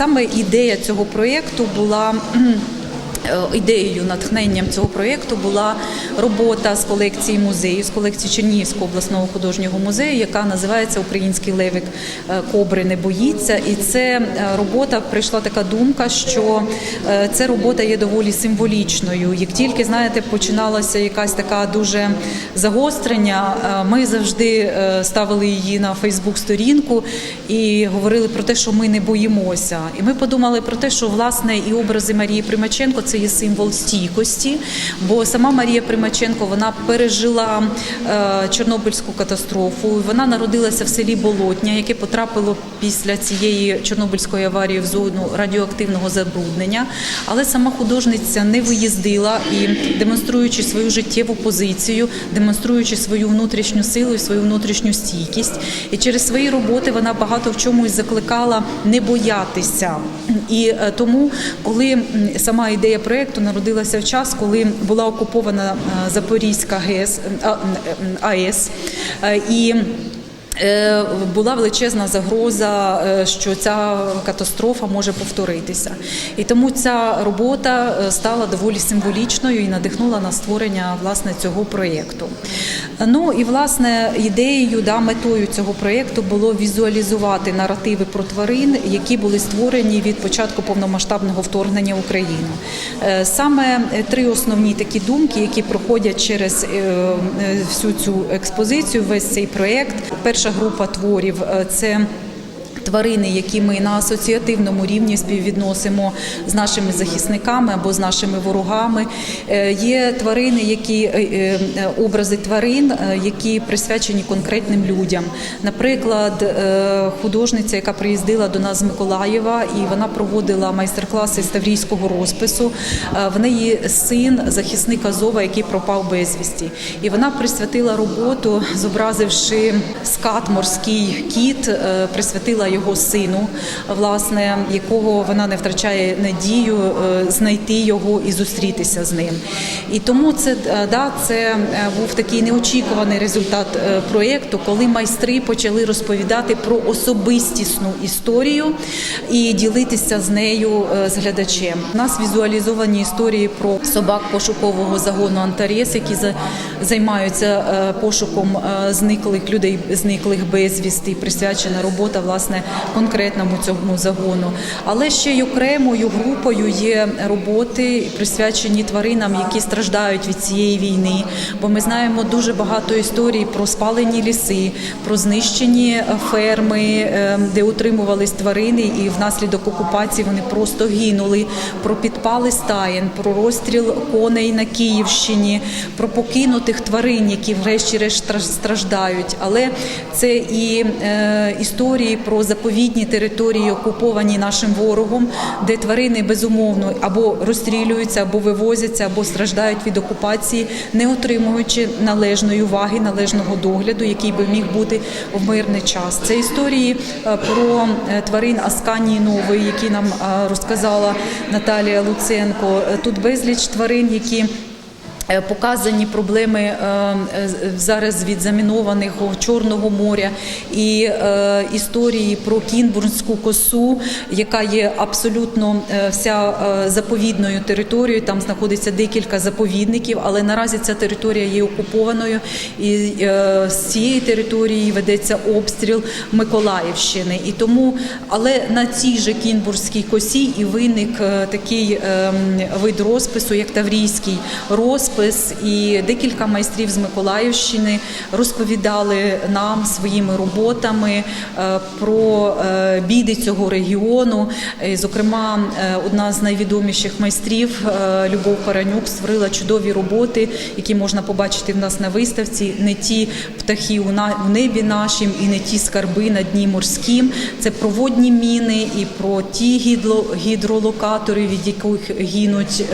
Саме ідея цього проєкту була. Е, Ідеєю, натхненням цього проєкту була робота з колекції музею, з колекції Чернігівського обласного художнього музею, яка називається Український левик е, кобри не боїться. І це е, робота прийшла така думка, що ця робота є доволі символічною. Як тільки знаєте, починалася якась така дуже загострення, ми завжди ставили її на Фейсбук-сторінку і говорили про те, що ми не боїмося. І ми подумали про те, що власне і образи Марії Примаченко це є символ стійкості, бо сама Марія Примаченко вона пережила е, Чорнобильську катастрофу. Вона народилася в селі Болотня, яке потрапило після цієї Чорнобильської аварії в зону радіоактивного забруднення. Але сама художниця не виїздила і демонструючи свою життєву позицію, демонструючи свою внутрішню силу і свою внутрішню стійкість. І через свої роботи вона багато в чомусь закликала не боятися. І е, тому, коли сама ідея проєкту народилася в час, коли була окупована е, Запорізька ГЕС е, АЕС, е, і була величезна загроза, е, що ця катастрофа може повторитися, і тому ця робота е, стала доволі символічною і надихнула на створення власне цього проєкту. Ну і власне ідеєю, да, метою цього проєкту було візуалізувати наративи про тварин, які були створені від початку повномасштабного вторгнення. Е, Саме е, три основні такі думки, які проходять через е, е, всю цю експозицію, весь цей проєкт. Перша група творів е, це. Тварини, які ми на асоціативному рівні співвідносимо з нашими захисниками або з нашими ворогами, Е, є тварини, які е, е, образи тварин, які присвячені конкретним людям. Наприклад, художниця, яка приїздила до нас з Миколаєва, і вона проводила майстер-класи з таврійського розпису. В неї син, захисник Азова, який пропав безвісті, і вона присвятила роботу, зобразивши скат морський кіт, присвятила його сину, власне, якого вона не втрачає надію е, знайти його і зустрітися з ним. І тому це е, да, це е, був такий неочікуваний результат проєкту, коли майстри почали розповідати про особистісну історію і ділитися з нею з глядачем. У нас візуалізовані історії про собак пошукового загону Антарес, які займаються пошуком зниклих людей, зниклих безвісти, присвячена робота власне конкретному цьому загону. Але ще й окремою групою є роботи, присвячені тваринам, які страждають від цієї війни. Бо ми знаємо дуже багато історій про спалені ліси, про знищені ферми, е, де утримувались тварини, і внаслідок окупації вони просто гинули. Про підпали стаєн, про розстріл коней на Київщині, про покинутих тварин, які врешті-решт страждають. Але це і е, історії про заповідні території, окуповані нашим ворогом, де тварини безумовно або розстрілюються, або вивозяться, або страждають від окупації, не отримуючи належної уваги, належного догляду, який би міг бути в мирний час. Це історії е, про е, тварин Асканії Нової, які нам е, розказала Наталія Луценко. Тут безліч тварин, які Показані проблеми зараз від замінованого Чорного моря і е, історії про Кінбурнську косу, яка є абсолютно е, вся е, заповідною територією. Там знаходиться декілька заповідників, але наразі ця територія є окупованою, і е, з цієї території ведеться обстріл Миколаївщини. І тому, але на цій же Кінбурзькій косі і виник е, такий е, вид розпису, як Таврійський розпис, і декілька майстрів з Миколаївщини розповідали нам своїми роботами е, про е, біди цього регіону. Зокрема, е, одна з найвідоміших майстрів Любов Паранюк створила чудові роботи, які можна побачити в нас на виставці. Не ті птахи у небі нашім, і не ті скарби на дні морським. Це проводні міни і про ті гідролокатори, від яких гинуть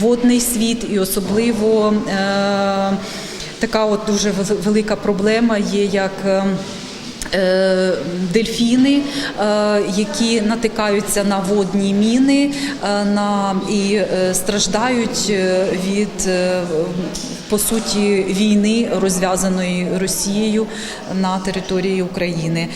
водний світ, і особливо е, така от дуже вел- велика проблема є як. е, е, Дельфіни, е, які натикаються на водні міни е, на, і страждають від по суті війни, розв'язаної Росією на території України.